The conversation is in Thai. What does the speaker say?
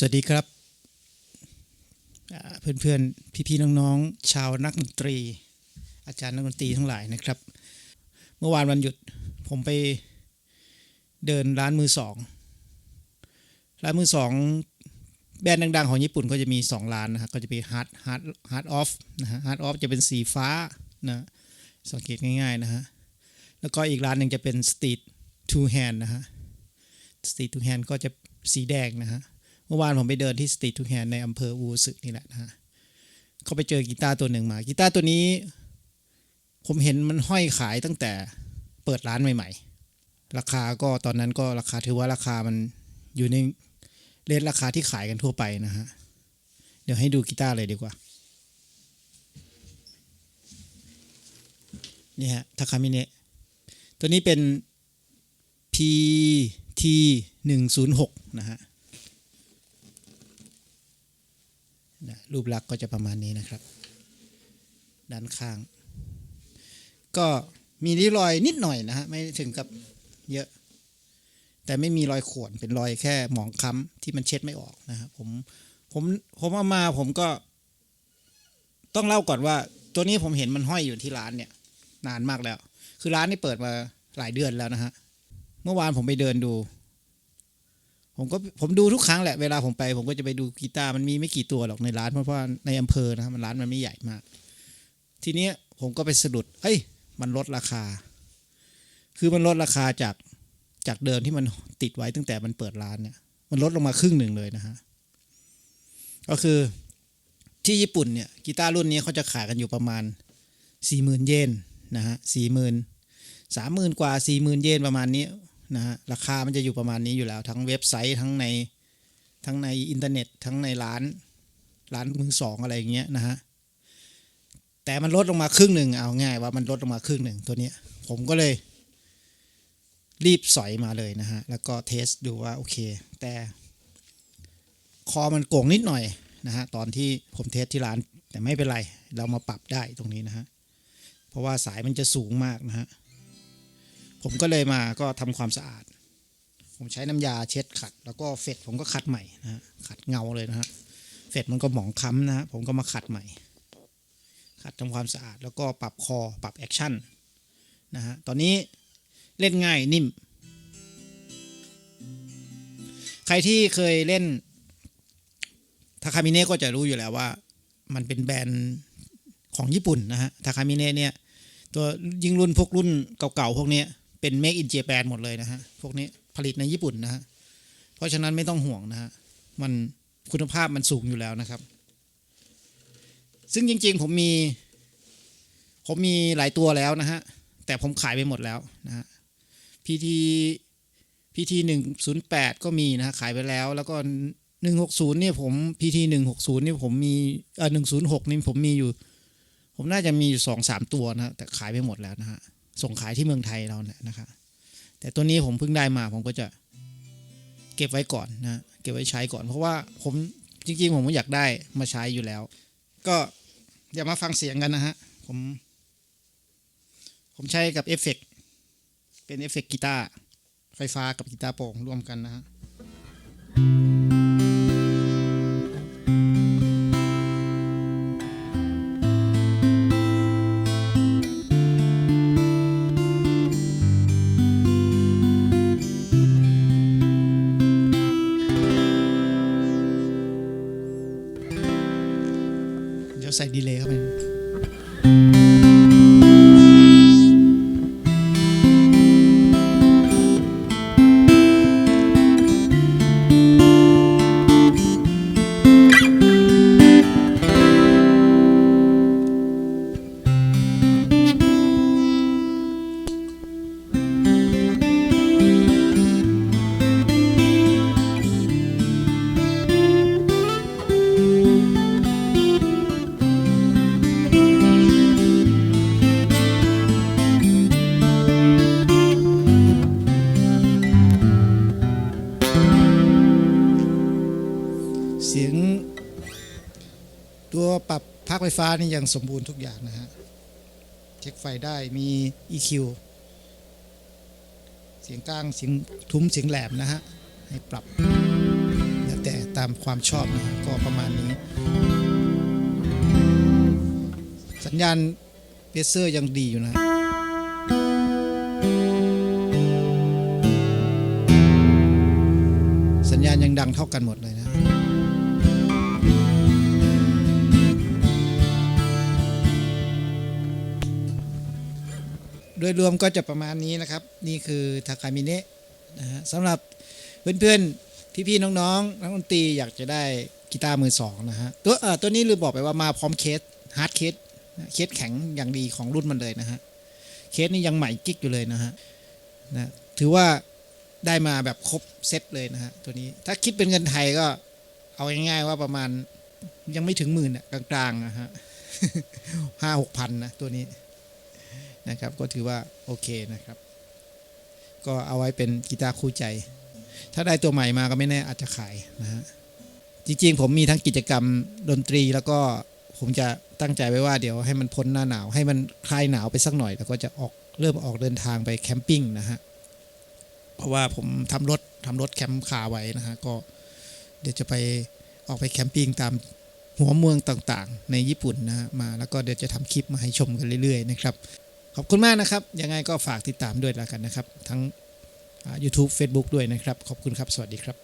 สวัสดีครับเพื่อนๆ พี่ๆ น้องๆ ชาวนักดนตรี อาจารย์นักดนตรีทั้งหลายนะครับ เมื่อวานวันหยุดผมไปเดินร้านมือสอง ร้านมือสองแบรนด์ดังๆ ของญี่ปุ่นก็จะมี 2 ร้านนะฮะก็จะเป็น Hard Hard Hard Off นะฮะ Hard Off จะเป็นสีฟ้านะสังเกตง่ายๆนะฮะแล้วก็อีกร้านหนึ่งจะเป็น Street Two Hand นะฮะ Street Two Hand ก็จะสีแดงนะฮะ เมื่อวานผมไปเดินที่สตรีททูแฮนในอำเภออูสึนี่แหละนะฮะเขาไปเจอกีตาร์ตัวหนึ่งมากีตาร์ตัวนี้ ผมเห็นมันห้อยขายตั้งแต่เปิดร้านใหม่ ๆ ราคาก็ตอนนั้นก็ราคาถือว่าราคามันอยู่ในเรทราคาที่ขายกันทั่วไปนะฮะ เดี๋ยวให้ดูกีตาร์เลยดีกว่า นี่ฮะทาคามิเนะตัวนี้เป็น PT 106 นะฮะ นะรูปลักษณ์ก็จะประมาณนี้นะครับ ด้านข้าง ก็มีริ้วรอยนิดหน่อยนะฮะไม่ถึงกับเยอะ แต่ไม่มีรอยข่วนเป็นรอยแค่หมองคล้ำที่มันเช็ดไม่ออกนะฮะผมผมผมเอามาผมก็ ต้องเล่าก่อนว่า ตัวนี้ผมเห็นมันห้อยอยู่ที่ร้านเนี่ย นานมากแล้ว คือร้านนี้เปิดมาหลายเดือนแล้วนะฮะเมื่อวานผมไปเดินดู ผมก็ผมดูทุกครั้งแหละเวลาผมไป ผมก็จะไปดูกีตาร์มันมีไม่กี่ตัวหรอกในร้านเพราะว่าในอำเภอนะครับมันร้านมันไม่ใหญ่มาก ทีเนี้ยผมก็ไปสะดุด เอ้ย มันลดราคา คือมันลดราคาจากจากเดิมที่มันติดไว้ตั้งแต่มันเปิดร้านเนี่ย มันลดลงมาครึ่งหนึ่งเลยนะฮะก็คือที่ญี่ปุ่นเนี่ยกีตาร์รุ่นนี้เขาจะขายกันอยู่ประมาณสี่หมื่นเยนนะฮะสี่หมื่นสามหมื่นกว่าสี่หมื่นเยนประมาณนี้ นะฮะราคามันจะอยู่ประมาณนี้อยู่แล้ว ทั้งเว็บไซต์ทั้งในทั้งในอินเทอร์เน็ต ทั้งในร้านร้านมือสองอะไรอย่างเงี้ยนะฮะแต่มันลดลงมาครึ่งหนึ่งเอาง่ายว่ามันลดลงมาครึ่งหนึ่งตัวเนี้ยผมก็เลย รีบสอยมาเลยนะฮะแล้วก็เทสดูว่าโอเค แต่คอมันโก่งนิดหน่อยนะฮะตอนที่ผมเทสที่ร้านแต่ไม่เป็นไร เรามาปรับได้ตรงนี้นะฮะเพราะว่าสายมันจะสูงมากนะฮะ ผมก็เลยมาก็ทำความสะอาด ผมใช้น้ำยาเช็ดขัด แล้วก็เฟดผมก็ขัดใหม่นะฮะขัดเงาเลยนะฮะเฟดมันก็หมองค้ำนะฮะผมก็มาขัดใหม่ ขัดทำความสะอาด แล้วก็ปรับคอปรับแอคชั่นนะฮะตอนนี้เล่นง่ายนิ่ม ใครที่เคยเล่นทาคามิเนะก็จะรู้อยู่แล้วว่า มันเป็นแบรนด์ของญี่ปุ่นนะฮะทาคามิเนะเนี่ยตัวยิ่งรุ่นพวกรุ่นเก่าๆพวกเนี้ย เป็น make in Japan หมดเลยนะฮะ พวกนี้ผลิตในญี่ปุ่นนะฮะ เพราะฉะนั้นไม่ต้องห่วงนะฮะ มันคุณภาพมันสูงอยู่แล้วนะครับ ซึ่งจริงๆ ผมมี ผมมีหลายตัวแล้วนะฮะ แต่ผมขายไปหมดแล้วนะฮะ PT PT หนึ่งศูนย์แปดก็มีนะฮะ ขายไปแล้ว แล้วก็หนึ่งหกศูนย์เนี่ยผม PT หนึ่งหกศูนย์นี่ผมมีเออหนึ่งศูนย์หกนี่ผมมีอยู่ ผมน่าจะมีอยู่สองสามตัวนะฮะ แต่ขายไปหมดแล้วนะฮะ ส่งขายที่เมืองไทยเราเนี่ยนะครับแต่ตัวนี้ผมเพิ่งได้มาผมก็จะเก็บไว้ก่อนนะเก็บไว้ใช้ก่อน เพราะว่าผมจริงๆ ผมก็อยากได้มาใช้อยู่แล้ว ก็อย่ามาฟังเสียงกันนะฮะ ผม ผมใช้กับเอฟเฟกต์เป็นเอฟเฟกต์กีตาร์ไฟฟ้ากับกีตาร์โปร่งร่วมกันนะฮะ ดี๋ยวใส่ดีเลย์เข้าไป ปรับพักไฟฟ้านี่ยังสมบูรณ์ทุกอย่างนะฮะ เช็คไฟได้มี EQ เสียงกลางเสียงทุ้มเสียงแหลมนะฮะ ให้ปรับแล้วแต่ตามความชอบนะฮะก็ประมาณนี้ สัญญาณเพเซอร์ยังดีอยู่นะสัญญาณยังดังเท่ากันหมดเลยนะ โดยรวมก็จะประมาณนี้นะครับ นี่คือทาคามิเนะนะฮะสำหรับเพื่อนๆพี่ๆน้องๆนักดนตรีอยากจะได้กีตาร์มือสองนะฮะตัวเอ่อตัวนี้ลืมบอกไปว่ามาพร้อมเคสฮาร์ดเคสเคสแข็งอย่างดีของรุ่นมันเลยนะฮะเคสนี้ยังใหม่กิ๊กอยู่เลยนะฮะนะถือว่าได้มาแบบครบเซตเลยนะฮะตัวนี้ถ้าคิดเป็นเงินไทยก็เอาง่ายๆว่าประมาณยังไม่ถึงหมื่นอะกลางๆนะฮะห้าหกพันนะตัวนี้ นะครับ ก็ถือว่าโอเคนะครับ ก็เอาไว้เป็นกีตาร์คู่ใจ ถ้าได้ตัวใหม่มาก็ไม่แน่อาจจะขายนะฮะจริงๆ ผมมีทั้งกิจกรรมดนตรีแล้วก็ผมจะตั้งใจไว้ว่าเดี๋ยวให้มันพ้นหน้าหนาว ให้มันคลายหนาวไปสักหน่อย แล้วก็จะออกเริ่มออกเดินทางไปแคมปิ้งนะฮะเพราะว่าผมทำรถทำรถแคมป์คาไว้นะฮะก็เดี๋ยวจะไปออกไปแคมปิ้งตามหัวเมืองต่างๆ ในญี่ปุ่นนะฮะมาแล้วก็เดี๋ยวจะทำคลิปมาให้ชมกันเรื่อยๆนะครับ ขอบคุณมากนะครับ ยังไงก็ฝากติดตามด้วยแล้วกันนะครับ ทั้ง YouTube Facebook ด้วยนะครับ ขอบคุณครับ สวัสดีครับ